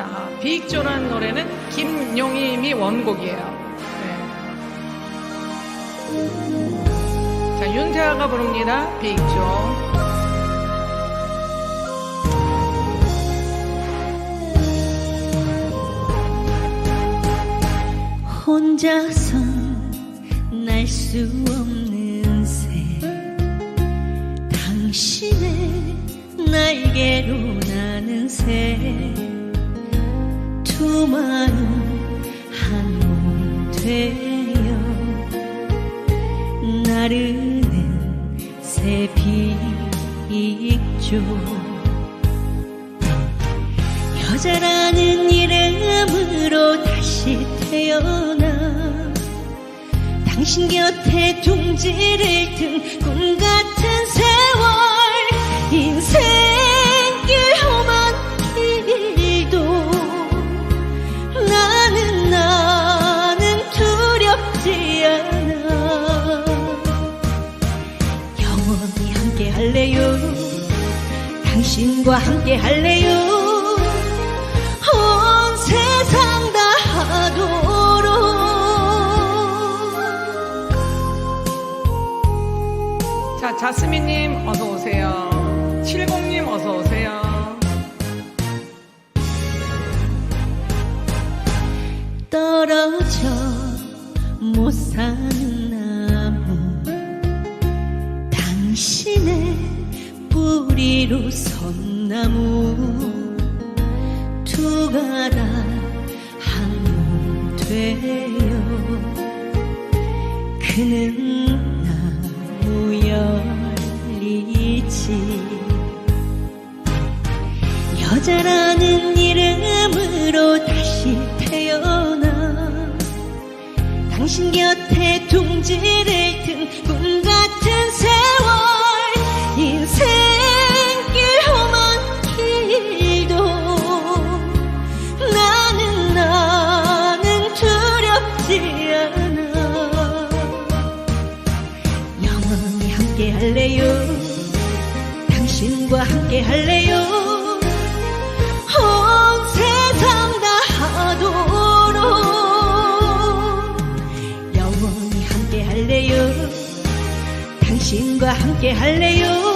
자, 비익조라는 노래는 김용임이 원곡이에요. 네. 자, 윤태아가 부릅니다. 비익조. 혼자선 날 수 없는 새 당신의 날개로 나는 새 두 마음 한몸 되어 나르는 새비익조. 여자라는 이름으로 다시 태어나 당신 곁에 둥지를 든 꿈 같은 할래요 당신과 함께 할래요 온 세상 다 하도록 자, 자스민님 어서 오세요. 70님 어서 오세요. 떨어져 못 사는 나 뿌리로 선 나무 두 가닥 한몸 되어 그는 나무 열리지. 여자라는 이름으로 다시 태어나 당신 곁에 둥지를 든꿈 같은 세월 함께 할래요? 당신과 함께 할래요? 온 세상 다 하도록 영원히 함께 할래요? 당신과 함께 할래요